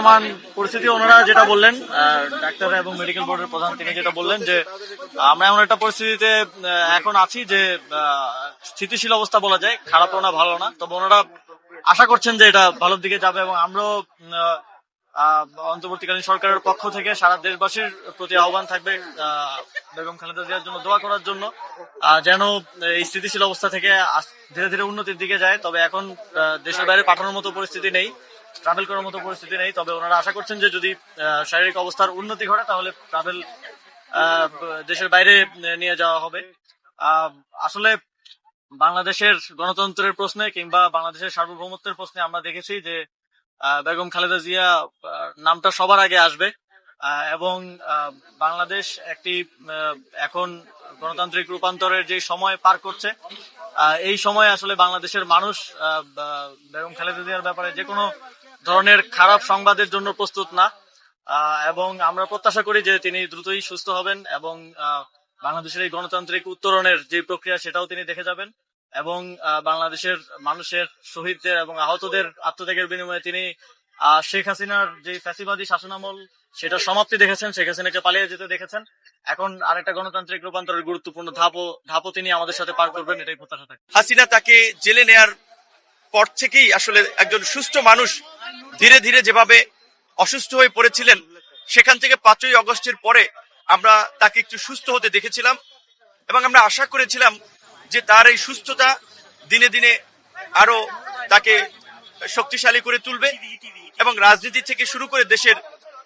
বর্তমান পরিস্থিতি ওনারা যেটা বললেন ডাক্তার এবং মেডিকেল বোর্ডের প্রধান তিনি যেটা বললেন যে, আমরা এমন একটা পরিস্থিতিতে এখন আছি যে স্থিতিশীল অবস্থা বলা যায়, খারাপও না ভালো না। তবে ওনারা আশা করছেন যে এটা ভালোর দিকে যাবে এবং আমরাও অন্তর্বর্তীকালীন সরকারের পক্ষ থেকে সারা দেশবাসীর প্রতি আহ্বান থাকবে বেগম খালেদা জিয়ার জন্য দোয়া করার জন্য। যেন এই স্থিতিশীল অবস্থা থেকে ধীরে ধীরে উন্নতির দিকে যায়। তবে এখন দেশের বাইরে পাঠানোর মতো পরিস্থিতি নেই। ট্রাভেল করার মতো পরিস্থিতি নেই। তবে ওনারা আশা করছেন যে যদি শারীরিক অবস্থার উন্নতি ঘটে, তাহলে ট্রাভেল দেশের বাইরে নিয়ে যাওয়া হবে। আসলে বাংলাদেশের গণতন্ত্রের প্রশ্নে কিংবা বাংলাদেশের সার্বভৌমত্বের প্রশ্নে আমরা দেখেছি যে বেগম খালেদা জিয়া নামটা সবার আগে আসবে। এবং বাংলাদেশ একটি এখন গণতান্ত্রিক রূপান্তরের যে সময় পার করছে এই সময় আসলে বাংলাদেশের মানুষ বেগম খালেদা জিয়ার ব্যাপারে যে কোনো ধরনের খারাপ সংবাদের জন্য প্রস্তুত না এবং আমরা প্রত্যাশা করি যে তিনি দ্রুতই সুস্থ হবেন এবং বাংলাদেশের এই গণতান্ত্রিক উত্তরণের যে প্রক্রিয়া সেটাও তিনি দেখে যাবেন এবং বাংলাদেশের মানুষের, শহীদদের এবং আহতদের আত্মত্যাগের বিনিময়ে তিনি শেখ হাসিনার যে ফ্যাসিবাদী শাসনামল সেটা সমাপ্তি দেখেছেন, শেখ হাসিনাকে পালিয়ে যেতে দেখেছেন। এখন আরেকটা গণতান্ত্রিক রূপান্তরের গুরুত্বপূর্ণ ধাপও ধাপও তিনি আমাদের সাথে পার করবেন, এটাই প্রত্যাশা থাকে হাসিনা তাকে জেলে নেয়ার পর থেকেই আসলে একজন সুস্থ মানুষ ধীরে ধীরে যেভাবে অসুস্থ হয়ে পড়েছিলেন, সেখান থেকে পাঁচই অগস্টের পরে আমরা তাকে একটু সুস্থ হতে দেখেছিলাম এবং আমরা আশা করেছিলাম যে তার এই সুস্থতা দিনে দিনে আরও তাকে শক্তিশালী করে তুলবে এবং রাজনীতি থেকে শুরু করে দেশের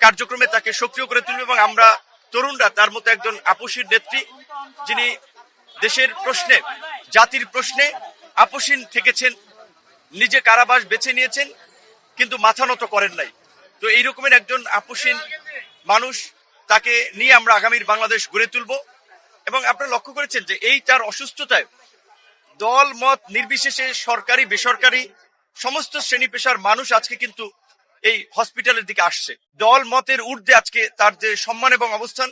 কার্যক্রমে তাকে সক্রিয় করে তুলবে এবং আমরা তরুণরা, তার মতো একজন আপসীর নেত্রী যিনি দেশের প্রশ্নে, জাতির প্রশ্নে আপসীন থেকেছেন, নিজে কারাবাস বেছে নিয়েছেন কিন্তু মাথা নত করেন নাই। তো এই রকমের একজন আপসীন মানুষ, তাকে নিয়ে আমরা আগামীর বাংলাদেশ গড়ে তুলব। এবং আপনারা লক্ষ্য করেছেন যে এই তার অসুস্থতায় দল, মত, নির্বিশেষে সরকারি, বেসরকারি, সমস্ত শ্রেণি পেশার মানুষ আজকে কিন্তু এই হসপিটালের দিকে আসছে। দল, মতের ঊর্ধ্বে আজকে তার যে সম্মান এবং অবস্থান,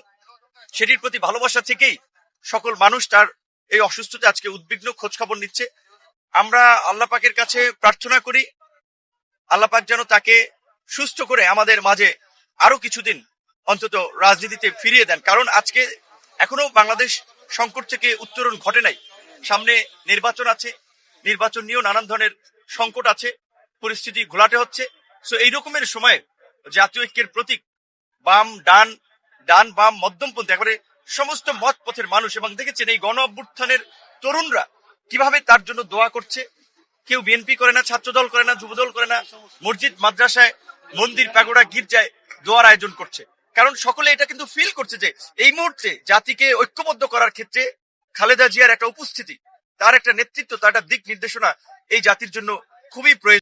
সেটির প্রতি ভালোবাসা থেকেই সকল মানুষ তার এই অসুস্থতা আজকে উদ্বিগ্ন খোঁজ খবর নিচ্ছে। আমরা আল্লাহ পাকের কাছে প্রার্থনা করি আল্লাহ পাক যেন তাকে সুস্থ করে আমাদের মাঝে আরও কিছুদিন অন্তত রাজনীতিতে ফিরিয়ে দেন। কারণ আজকে এখনও বাংলাদেশ সংকট থেকে উত্তরণ ঘটে নাই। সামনে নির্বাচন আছে, নির্বাচন নিয়েও নানান ধরনের সংকট আছে, পরিস্থিতি ঘোলাটে হচ্ছে। সো এই রকমের সময়ে জাতীয় ঐক্যের প্রতীক, বাম, ডান ডান, বাম, মধ্যমপন্থী, একবারে সমস্ত মত পথের মানুষ এবং দেখেছেন এই গণ অভ্যুত্থানের তরুণরা কীভাবে তার জন্য দোয়া করছে। কেউ বিএনপি করে না ছাত্র দল করে না, যুবদল করে না, মসজিদ, মাদ্রাসায়, মন্দির, পাগোড়া, গির্জায় দোয়ার আয়োজন করছে। কারণ সকলে এটা কিন্তু ফিল করছে যে এই মুহূর্তে জাতিকে ঐক্যবদ্ধ করার ক্ষেত্রে খালেদা জিয়ার একটা উপস্থিতি, তার একটা নেতৃত্ব, তার একটা দিক নির্দেশনা এই জাতির জন্য খুবই প্রয়োজন।